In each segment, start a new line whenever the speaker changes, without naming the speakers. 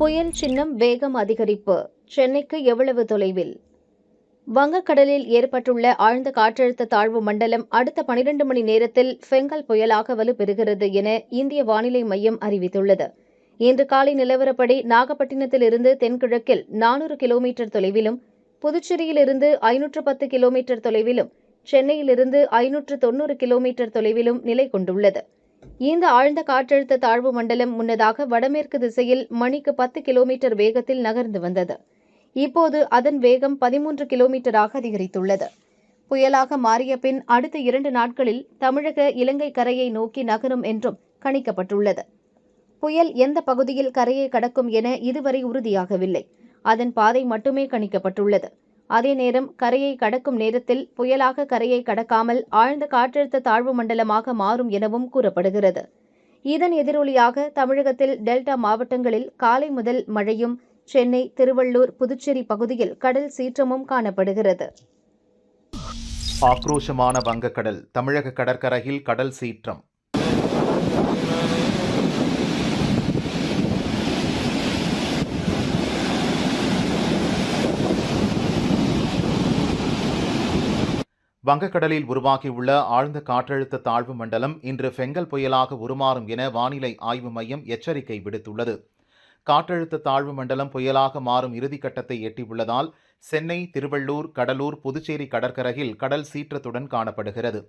புயல் சின்னம் வேகம் அதிகரிப்பு. சென்னைக்கு எவ்வளவு தொலைவில்? வங்கக்கடலில் ஏற்பட்டுள்ள ஆழ்ந்த காற்றழுத்த தாழ்வு மண்டலம் அடுத்த பனிரெண்டு மணி நேரத்தில் ஃபெங்கல் புயலாக வலுப்பெறுகிறது என இந்திய வானிலை மையம் அறிவித்துள்ளது. இன்று காலை நிலவரப்படி நாகப்பட்டினத்திலிருந்து தென்கிழக்கில் நானூறு கிலோமீட்டர் தொலைவிலும் புதுச்சேரியிலிருந்து ஐநூற்று பத்து கிலோமீட்டர் தொலைவிலும் சென்னையிலிருந்து ஐநூற்று தொன்னூறு கிலோமீட்டர் தொலைவிலும் நிலை கொண்டுள்ளது. இந்த ஆழ்ந்த காற்றழுத்த தாழ்வு மண்டலம் முன்னதாக வடமேற்கு திசையில் மணிக்கு பத்து கிலோமீட்டர் வேகத்தில் நகர்ந்து வந்தது. இப்போது அதன் வேகம் பதிமூன்று கிலோமீட்டராக அதிகரித்துள்ளது. புயலாக மாறிய பின் அடுத்த இரண்டு நாட்களில் தமிழக இலங்கை கரையை நோக்கி நகரும் என்றும் கணிக்கப்பட்டுள்ளது. புயல் எந்த பகுதியில் கரையை கடக்கும் என இதுவரை உறுதியாகவில்லை. அதன் பாதை மட்டுமே கணிக்கப்பட்டுள்ளது. அதே நேரம் கரையை கடக்கும் நேரத்தில் புயலாக கரையை கடக்காமல் ஆழ்ந்த காற்றழுத்த தாழ்வு மண்டலமாக மாறும் எனவும் கூறப்படுகிறது. இதன் எதிரொலியாக தமிழகத்தில் டெல்டா மாவட்டங்களில் காலை முதல் மழையும் சென்னை திருவள்ளூர் புதுச்சேரி பகுதியில் கடல் சீற்றமும் காணப்படுகிறது.
ஆக்ரோஷமான வங்கக்கடல் தமிழக கடற்கரையில் கடல் சீற்றம். வங்கக்கடலில் உருவாகியுள்ள ஆழ்ந்த காற்றழுத்த தாழ்வு மண்டலம் இன்று ஃபெங்கல் புயலாக உருமாறும் என வானிலை ஆய்வு மையம் எச்சரிக்கை விடுத்துள்ளது. காற்றழுத்த தாழ்வு மண்டலம் புயலாக மாறும் இறுதிக்கட்டத்தை எட்டியுள்ளதால் சென்னை திருவள்ளூர் கடலூர் புதுச்சேரி கடற்கரையில் கடல் சீற்றத்துடன் காணப்படுகிறது.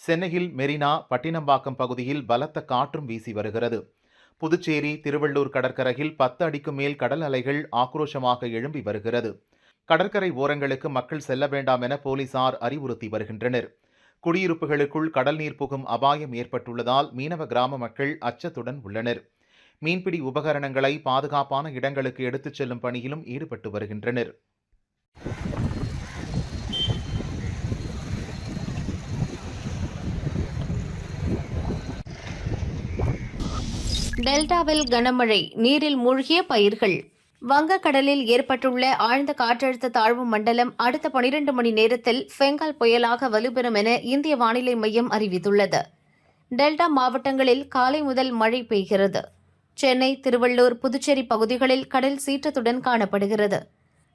சென்னையில் மெரினா பட்டினம்பாக்கம் பகுதியில் பலத்த காற்றும் வீசி வருகிறது. புதுச்சேரி திருவள்ளூர் கடற்கரையில் பத்து அடிக்கு மேல் கடல் அலைகள் ஆக்ரோஷமாக எழும்பி வருகிறது. கடற்கரை ஓரங்களுக்கு மக்கள் செல்ல வேண்டாம் என போலீசார் அறிவுறுத்தி வருகின்றனர். குடியிருப்புகளுக்குள் கடல் நீர் புகும் அபாயம் ஏற்பட்டுள்ளதால் மீனவ கிராம மக்கள் அச்சத்துடன் உள்ளனர். மீன்பிடி உபகரணங்களை பாதுகாப்பான இடங்களுக்கு எடுத்துச் செல்லும் பணியிலும் ஈடுபட்டு வருகின்றனர்.
டெல்டாவில் கனமழை நீரில் மூழ்கிய பயிர்கள். வங்கக்கடலில் ஏற்பட்டுள்ள ஆழ்ந்த காற்றழுத்த தாழ்வு மண்டலம் அடுத்த பனிரெண்டு மணி நேரத்தில் ஃபெங்கால் புயலாக வலுப்பெறும் என இந்திய வானிலை மையம் அறிவித்துள்ளது. டெல்டா மாவட்டங்களில் காலை முதல் மழை பெய்கிறது. சென்னை திருவள்ளூர் புதுச்சேரி பகுதிகளில் கடல் சீற்றத்துடன் காணப்படுகிறது.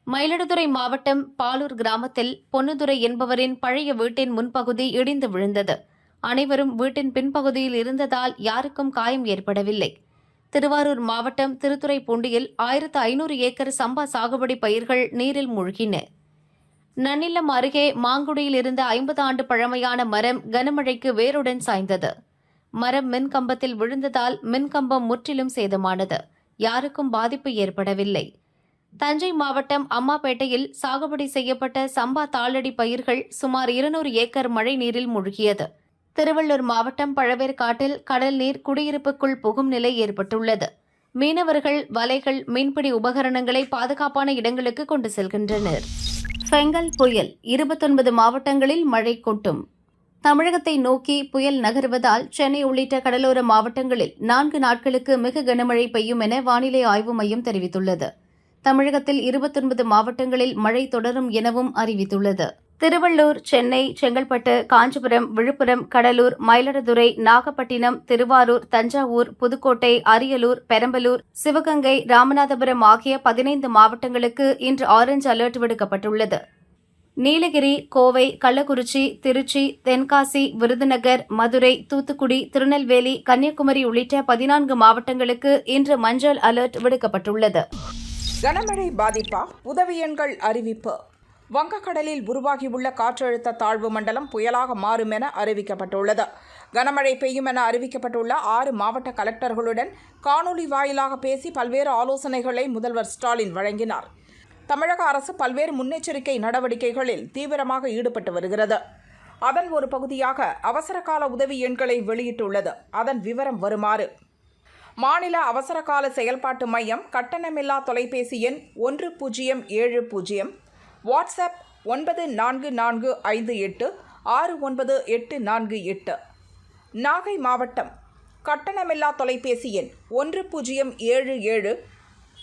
மயிலாடுதுறை மாவட்டம் பாலூர் கிராமத்தில் பொன்னுதுரை என்பவரின் பழைய வீட்டின் முன்பகுதி இடிந்து விழுந்தது. அனைவரும் வீட்டின் பின்பகுதியில் இருந்ததால் யாருக்கும் காயம் ஏற்படவில்லை. திருவாரூர் மாவட்டம் திருத்துறைப்பூண்டியில் ஆயிரத்து ஐநூறு ஏக்கர் சம்பா சாகுபடி பயிர்கள் நீரில் மூழ்கின. நன்னிலம் அருகே மாங்குடியில் இருந்த ஐம்பது ஆண்டு பழமையான மரம் கனமழைக்கு வேருடன் சாய்ந்தது. மரம் மின்கம்பத்தில் விழுந்ததால் மின்கம்பம் முற்றிலும் சேதமானது. யாருக்கும் பாதிப்பு ஏற்படவில்லை. தஞ்சை மாவட்டம் அம்மாபேட்டையில் சாகுபடி செய்யப்பட்ட சம்பா தாளடி பயிர்கள் சுமார் இருநூறு ஏக்கர் மழை நீரில் மூழ்கியது. திருவள்ளூர் மாவட்டம் பழவேற்காட்டில் கடல் நீர் குடியிருப்புக்குள் புகும் நிலை ஏற்பட்டுள்ளது. மீனவர்கள் வலைகள் மீன்பிடி உபகரணங்களை பாதுகாப்பான இடங்களுக்கு கொண்டு செல்கின்றனர். செங்கல் புயல் இருபத்தொன்பது மாவட்டங்களில் மழை கொட்டும். தமிழகத்தை நோக்கி புயல் நகர்வதால் சென்னை உள்ளிட்ட கடலோர மாவட்டங்களில் நான்கு நாட்களுக்கு மிக கனமழை பெய்யும் என வானிலை ஆய்வு மையம் தெரிவித்துள்ளது. தமிழகத்தில் இருபத்தொன்பது மாவட்டங்களில் மழை தொடரும் எனவும் அறிவித்துள்ளது. திருவள்ளூர் சென்னை செங்கல்பட்டு காஞ்சிபுரம் விழுப்புரம் கடலூர் மயிலாடுதுறை நாகப்பட்டினம் திருவாரூர் தஞ்சாவூர் புதுக்கோட்டை அரியலூர் பெரம்பலூர் சிவகங்கை ராமநாதபுரம் ஆகிய பதினைந்து மாவட்டங்களுக்கு இன்று ஆரஞ்சு அலர்ட் விடுக்கப்பட்டுள்ளது. நீலகிரி கோவை கள்ளக்குறிச்சி திருச்சி தென்காசி விருதுநகர் மதுரை தூத்துக்குடி திருநெல்வேலி கன்னியாகுமரி உள்ளிட்ட பதினான்கு மாவட்டங்களுக்கு இன்று மஞ்சள் அலர்ட் விடுக்கப்பட்டுள்ளது.
கனமழை பாதிப்பா உதவி எண்கள் அறிவிப்பு. வங்கக்கடலில் உருவாகியுள்ள காற்றழுத்த தாழ்வு மண்டலம் புயலாக மாறும் என அறிவிக்கப்பட்டுள்ளது. கனமழை பெய்யும் என அறிவிக்கப்பட்டுள்ள ஆறு மாவட்ட கலெக்டர்களுடன் காணொலி வாயிலாக பேசி பல்வேறு ஆலோசனைகளை முதல்வர் ஸ்டாலின் வழங்கினார். தமிழக அரசு பல்வேறு முன்னெச்சரிக்கை நடவடிக்கைகளில் தீவிரமாக ஈடுபட்டு வருகிறது. அதன் ஒரு பகுதியாக அவசர கால உதவி எண்களை வெளியிட்டுள்ளது. அதன் விவரம் வருமாறு. மாநில அவசரகால செயல்பாட்டு மையம் கட்டணமில்லா தொலைபேசி எண் ஒன்று பூஜ்ஜியம் ஏழு பூஜ்ஜியம் வாட்ஸ்அப் ஒன்பது நான்கு நான்கு ஐந்து எட்டு ஆறு ஒன்பது எட்டு நான்கு எட்டு. நாகை மாவட்டம் கட்டணமில்லா தொலைபேசி எண் ஒன்று பூஜ்ஜியம் ஏழு ஏழு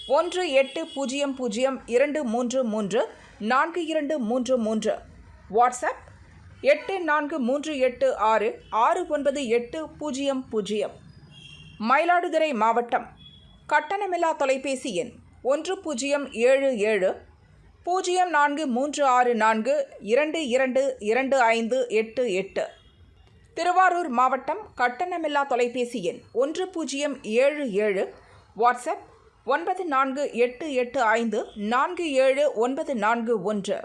ஒன்று எட்டு பூஜ்ஜியம் பூஜ்ஜியம் இரண்டு மூன்று மூன்று நான்கு இரண்டு மூன்று மூன்று. வாட்ஸ்அப் எட்டு நான்கு மூன்று எட்டு ஆறு ஆறு ஒன்பது எட்டு பூஜ்ஜியம் பூஜ்ஜியம். மயிலாடுதுறை மாவட்டம் கட்டணமில்லா தொலைபேசி எண் ஒன்று பூஜ்ஜியம் ஏழு ஏழு பூஜ்ஜியம் நான்கு மூன்று ஆறு நான்கு இரண்டு இரண்டு இரண்டு ஐந்து எட்டு எட்டு. திருவாரூர் மாவட்டம் கட்டணமில்லா தொலைபேசி எண் ஒன்று பூஜ்ஜியம் ஏழு ஏழு. வாட்ஸ்அப் ஒன்பது நான்கு எட்டு எட்டு ஐந்து நான்கு ஏழு ஒன்பது நான்கு ஒன்று.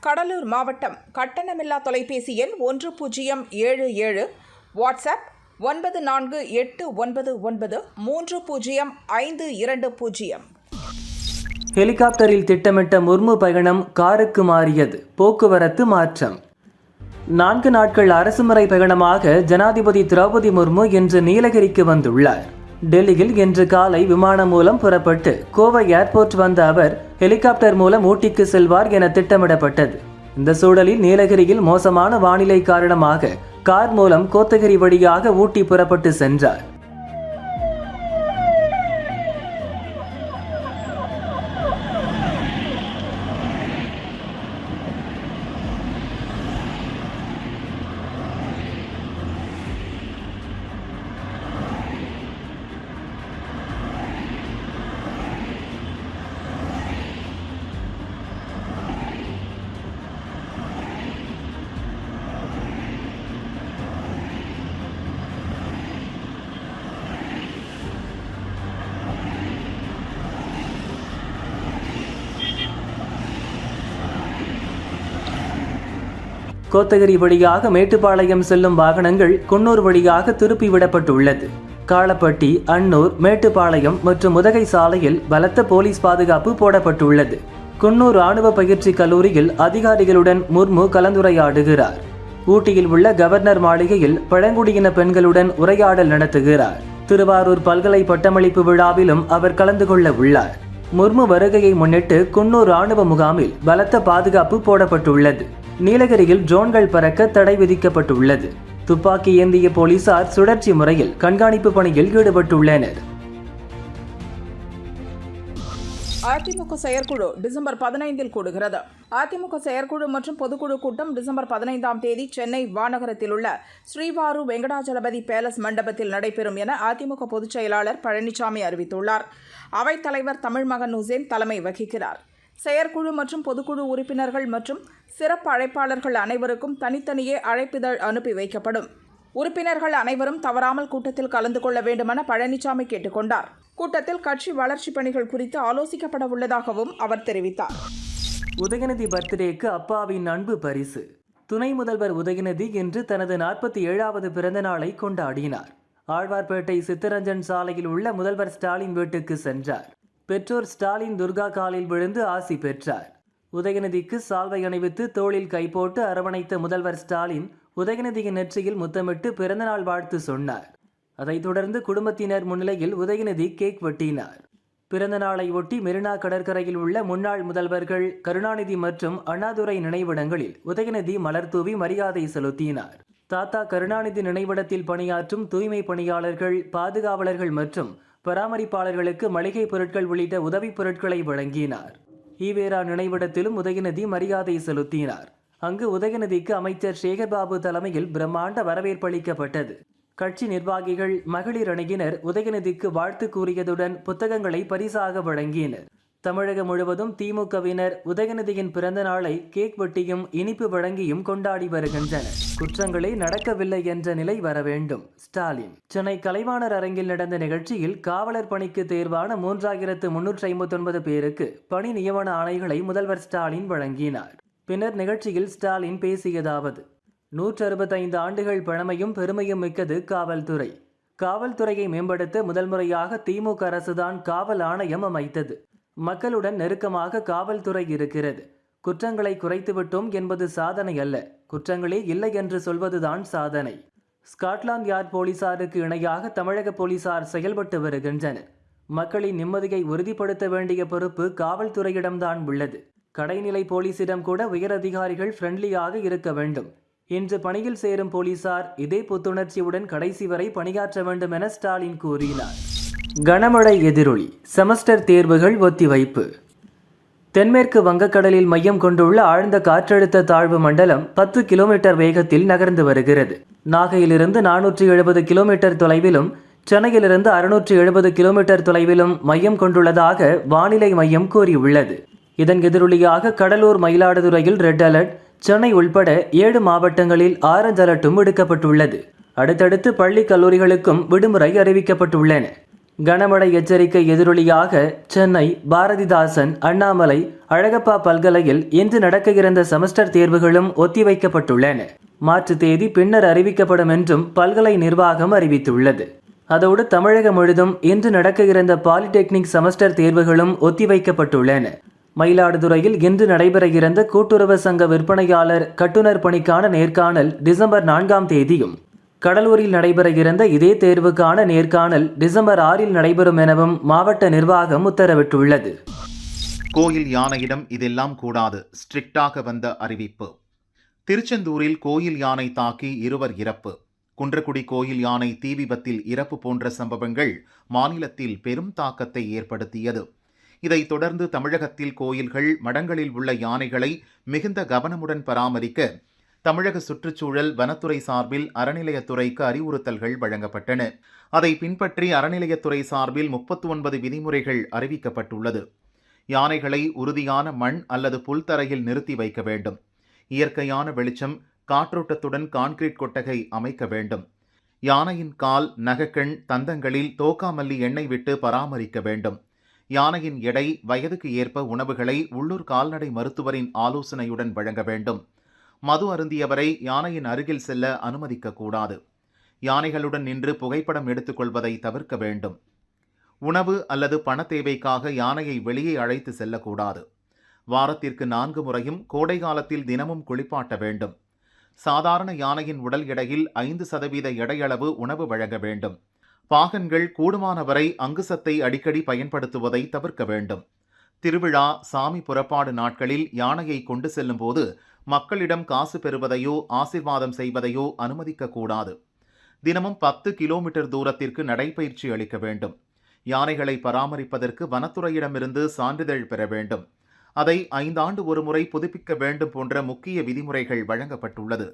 கடலூர் மாவட்டம் கட்டணமில்லா தொலைபேசி எண் ஒன்று பூஜ்ஜியம் ஏழு ஏழு. வாட்ஸ்அப் ஒன்பது நான்கு எட்டு ஒன்பது ஒன்பது மூன்று பூஜ்ஜியம் ஐந்து இரண்டு பூஜ்ஜியம்.
ஹெலிகாப்டரில் திட்டமிட்ட முர்மு பயணம் காருக்கு மாறியது. போக்குவரத்து மாற்றம். நான்கு நாட்கள் அரசுமுறை பயணமாக ஜனாதிபதி திரௌபதி முர்மு இன்று நீலகிரிக்கு வந்துள்ளார். டெல்லியில் இன்று காலை விமானம் மூலம் புறப்பட்டு கோவை ஏர்போர்ட் வந்த அவர் ஹெலிகாப்டர் மூலம் ஊட்டிக்கு செல்வார் என திட்டமிடப்பட்டது. இந்த சூழலில் நீலகிரியில் மோசமான வானிலை காரணமாக கார் மூலம் கோத்தகிரி வழியாக ஊட்டி புறப்பட்டு சென்றார். கோத்தகிரி வழியாக மேட்டுப்பாளையம் செல்லும் வாகனங்கள் குன்னூர் வழியாக திருப்பி விடப்பட்டுள்ளது. காளப்பட்டி அன்னூர் மேட்டுப்பாளையம் மற்றும் உதகை சாலையில் பலத்த போலீஸ் பாதுகாப்பு போடப்பட்டுள்ளது. குன்னூர் ராணுவ பயிற்சி கல்லூரியில் அதிகாரிகளுடன் முர்மு கலந்துரையாடுகிறார். ஊட்டியில் உள்ள கவர்னர் மாளிகையில் பழங்குடியின பெண்களுடன் உரையாடல் நடத்துகிறார். திருவாரூர் பல்கலை பட்டமளிப்பு விழாவிலும் அவர் கலந்து கொள்ள உள்ளார். முர்மு வருகையை முன்னிட்டு குன்னூர் ராணுவ முகாமில் பலத்த பாதுகாப்பு போடப்பட்டுள்ளது. நீலகிரியில் ட்ரோன்கள் பறக்க தடை விதிக்கப்பட்டுள்ளது. துப்பாக்கி ஏந்திய போலீசார் சுழற்சி முறையில் கண்காணிப்பு பணியில் ஈடுபட்டுள்ளனர்.
அதிமுக செயற்குழு டிசம்பர் பதினைந்தில் கூடுகிறது. அதிமுக செயற்குழு மற்றும் பொதுக்குழு கூட்டம் டிசம்பர் பதினைந்தாம் தேதி சென்னை வானகரத்தில் உள்ள ஸ்ரீவாரு வெங்கடாஜலபதி பேலஸ் மண்டபத்தில் நடைபெறும் என அதிமுக பொதுச் செயலாளர் பழனிசாமி அறிவித்துள்ளார். அவைத்தலைவர் தமிழ்மகன் ஹுசேன் தலைமை வகிக்கிறார். செயற்குழு மற்றும் பொதுக்குழு உறுப்பினர்கள் மற்றும் சிறப்பு அழைப்பாளர்கள் அனைவருக்கும் தனித்தனியே அழைப்பிதழ் அனுப்பி வைக்கப்படும். உறுப்பினர்கள் அனைவரும் தவறாமல் கூட்டத்தில் கலந்து கொள்ள வேண்டுமென பழனிசாமி கேட்டுக்கொண்டார். கூட்டத்தில் கட்சி வளர்ச்சிப் பணிகள் குறித்து ஆலோசிக்கப்பட உள்ளதாகவும் அவர் தெரிவித்தார்.
உதயநிதி பர்த்டேக்கு அப்பாவின் அன்பு பரிசு. துணை முதல்வர் உதயநிதி இன்று தனது நாற்பத்தி ஏழாவது பிறந்த நாளை கொண்டாடினார். ஆழ்வார்பேட்டை சித்தரஞ்சன் சாலையில் உள்ள முதல்வர் ஸ்டாலின் வீட்டுக்கு சென்றார். பெற்றோர் ஸ்டாலின் துர்கா காலில் விழுந்து ஆசி பெற்றார். உதயநிதிக்கு சால்வை அணிவித்து தோளில் கைப்போட்டு அரவணைத்த முதல்வர் ஸ்டாலின் உதயநிதியின் நெற்றியில் முத்தமிட்டு பிறந்தநாள் வாழ்த்து சொன்னார். அதைத் தொடர்ந்து குடும்பத்தினர் முன்னிலையில் உதயநிதி கேக் வெட்டினார். பிறந்த நாளை ஒட்டி மெரினா கடற்கரையில் உள்ள முன்னாள் முதல்வர்கள் கருணாநிதி மற்றும் அண்ணாதுரை நினைவிடங்களில் உதயநிதி மலர்தூவி மரியாதை செலுத்தினார். தாத்தா கருணாநிதி நினைவிடத்தில் பணியாற்றும் தூய்மை பணியாளர்கள் பாதுகாவலர்கள் மற்றும் பராமரிப்பாளர்களுக்கு மளிகை பொருட்கள் உள்ளிட்ட உதவிப் பொருட்களை வழங்கினார். ஈவேரா நினைவிடத்திலும் உதயநிதி மரியாதை செலுத்தினார். அங்கு உதயநிதிக்கு அமைச்சர் சேகர்பாபு தலைமையில் பிரம்மாண்ட வரவேற்பளிக்கப்பட்டது கட்சி நிர்வாகிகள் மகளிர் அணியினர் உதயநிதிக்கு வாழ்த்து கூறியதுடன் புத்தகங்களை பரிசாக வழங்கினர். தமிழகம் முழுவதும் திமுகவினர் உதயநிதியின் பிறந்த நாளை கேக் வெட்டியும் இனிப்பு வழங்கியும் கொண்டாடி வருகின்றனர். குற்றங்களே நடக்கவில்லை என்ற நிலை வர வேண்டும். ஸ்டாலின். சென்னை கலைவாணர் அரங்கில் நடந்த நிகழ்ச்சியில் காவலர் பணிக்கு தேர்வான மூன்றாயிரத்து முன்னூற்றி ஐம்பத்தொன்பது பேருக்கு பணி நியமன ஆணைகளை முதல்வர் ஸ்டாலின் வழங்கினார். பின்னர் நிகழ்ச்சியில் ஸ்டாலின் பேசியதாவது நூற்று அறுபத்தைந்து ஆண்டுகள் பழமையும் பெருமையும் மிக்கது காவல்துறை. காவல்துறையை மேம்படுத்த முதல் முறையாக திமுக அரசுதான் காவல் ஆணையம் அமைத்தது. மக்களுடன் நெருக்கமாக காவல்துறை இருக்கிறது. குற்றங்களை குறைத்துவிட்டோம் என்பது சாதனை அல்ல. குற்றங்களே இல்லை என்று சொல்வதுதான் சாதனை. ஸ்காட்லாந்து யார்ட் போலீசாருக்கு இணையாக தமிழக போலீசார் செயல்பட்டு வருகின்றனர். மக்களின் நிம்மதியை உறுதிப்படுத்த வேண்டிய பொறுப்பு காவல்துறையிடம்தான் உள்ளது. கடைநிலை போலீசிடம் கூட உயரதிகாரிகள் ஃப்ரெண்ட்லியாக இருக்க வேண்டும். இன்று பணியில் சேரும் போலீசார் இதே புத்துணர்ச்சியுடன் கடைசி வரை பணியாற்ற வேண்டும் என ஸ்டாலின் கூறினார். கனமழை எதிரொலி. செமஸ்டர் தேர்வுகள் ஒத்திவைப்பு. தென்மேற்கு வங்கக்கடலில் மையம் கொண்டுள்ள ஆழ்ந்த காற்றழுத்த தாழ்வு மண்டலம் பத்து கிலோமீட்டர் வேகத்தில் நகர்ந்து வருகிறது. நாகையிலிருந்து நானூற்றி எழுபது கிலோமீட்டர் தொலைவிலும் சென்னையிலிருந்து அறுநூற்றி எழுபது கிலோமீட்டர் தொலைவிலும் மையம் கொண்டுள்ளதாக வானிலை மையம் கூறியுள்ளது. இதன் எதிரொலியாக கடலூர் மயிலாடுதுறையில் ரெட் அலர்ட் சென்னை உள்பட ஏழு மாவட்டங்களில் ஆரஞ்ச் அலர்ட்டும் விடுக்கப்பட்டுள்ளது. அடுத்தடுத்து பள்ளி கல்லூரிகளுக்கும் விடுமுறை அறிவிக்கப்பட்டுள்ளன. கனமழை எச்சரிக்கை எதிரொலியாக சென்னை பாரதிதாசன் அண்ணாமலை அழகப்பா பல்கலையில் இன்று நடக்க இருந்த செமஸ்டர் தேர்வுகளும் ஒத்திவைக்கப்பட்டுள்ளன. மாற்று தேதி பின்னர் அறிவிக்கப்படும் என்றும் பல்கலை நிர்வாகம் அறிவித்துள்ளது. அதோடு தமிழகம் முழுதும் இன்று நடக்க இருந்த பாலிடெக்னிக் செமஸ்டர் தேர்வுகளும் ஒத்திவைக்கப்பட்டுள்ளன. மயிலாடுதுறையில் இன்று நடைபெற இருந்த கூட்டுறவு சங்க விற்பனையாளர் கட்டுநர் பணிக்கான நேர்காணல் டிசம்பர் நான்காம் தேதியும் கடலூரில் நடைபெற இருந்த இதே தேர்வுக்கான நேர்காணல் டிசம்பர் ஆறில் நடைபெறும் எனவும் மாவட்ட நிர்வாகம் உத்தரவிட்டுள்ளது.
கோயில் யானையிடம் இதெல்லாம் கூடாது ஸ்ட்ரிக்டாக வந்த அறிவிப்பு. திருச்செந்தூரில் கோயில் யானை தாக்கி இருவர் இறப்பு. குன்றக்குடி கோயில் யானை தீ விபத்தில் இறப்பு போன்ற சம்பவங்கள் மாநிலத்தில் பெரும் தாக்கத்தை ஏற்படுத்தியது. இதைத் தொடர்ந்து தமிழகத்தில் கோயில்கள் மடங்களில் உள்ள யானைகளை மிகுந்த கவனமுடன் பராமரிக்க தமிழக சுற்றுச்சூழல் வனத்துறை சார்பில் அறநிலையத்துறைக்கு அறிவுறுத்தல்கள் வழங்கப்பட்டன. அதை பின்பற்றி அறநிலையத்துறை சார்பில் முப்பத்து ஒன்பது விதிமுறைகள் அறிவிக்கப்பட்டுள்ளது. யானைகளை உறுதியான மண் அல்லது புல்தரையில் நிறுத்தி வைக்க வேண்டும். இயற்கையான வெளிச்சம் காற்றோட்டத்துடன் கான்கிரீட் கொட்டகை அமைக்க வேண்டும். யானையின் கால் நகக்கண் தந்தங்களில் தோக்காமல்லி எண்ணெய் விட்டு பராமரிக்க வேண்டும். யானையின் எடை வயதுக்கு ஏற்ப உணவுகளை உள்ளூர் கால்நடை மருத்துவரின் ஆலோசனையுடன் வழங்க வேண்டும். மது அருந்தியவரை யானையின் அருகில் செல்ல அனுமதிக்க கூடாது யானைகளுடன் நின்று புகைப்படம் எடுத்துக்கொள்வதை தவிர்க்க வேண்டும். உணவு அல்லது பண தேவைக்காக யானையை வெளியே அழைத்து செல்லக்கூடாது. வாரத்திற்கு நான்கு முறையும் கோடை காலத்தில் தினமும் குளிப்பாட்ட வேண்டும். சாதாரண யானையின் உடல் எடையில் ஐந்து சதவீத எடையளவு உணவு வழங்க வேண்டும். பாகன்கள் கூடுமானவரை அங்குசத்தை அடிக்கடி பயன்படுத்துவதை தவிர்க்க வேண்டும். திருவிழா சாமி புறப்பாடு நாட்களில் யானையை கொண்டு செல்லும்போது மக்களிடம் காசு பெறுவதையோ ஆசிர்வாதம் செய்வதையோ அனுமதிக்கக்கூடாது. தினமும் பத்து கிலோமீட்டர் தூரத்திற்கு நடைபயிற்சி அளிக்க வேண்டும். யானைகளை பராமரிப்பதற்கு வனத்துறையிடமிருந்து சான்றிதழ் பெற வேண்டும். அதை ஐந்தாண்டு ஒருமுறை புதுப்பிக்க வேண்டும் போன்ற முக்கிய விதிமுறைகள் வழங்கப்பட்டுள்ளது.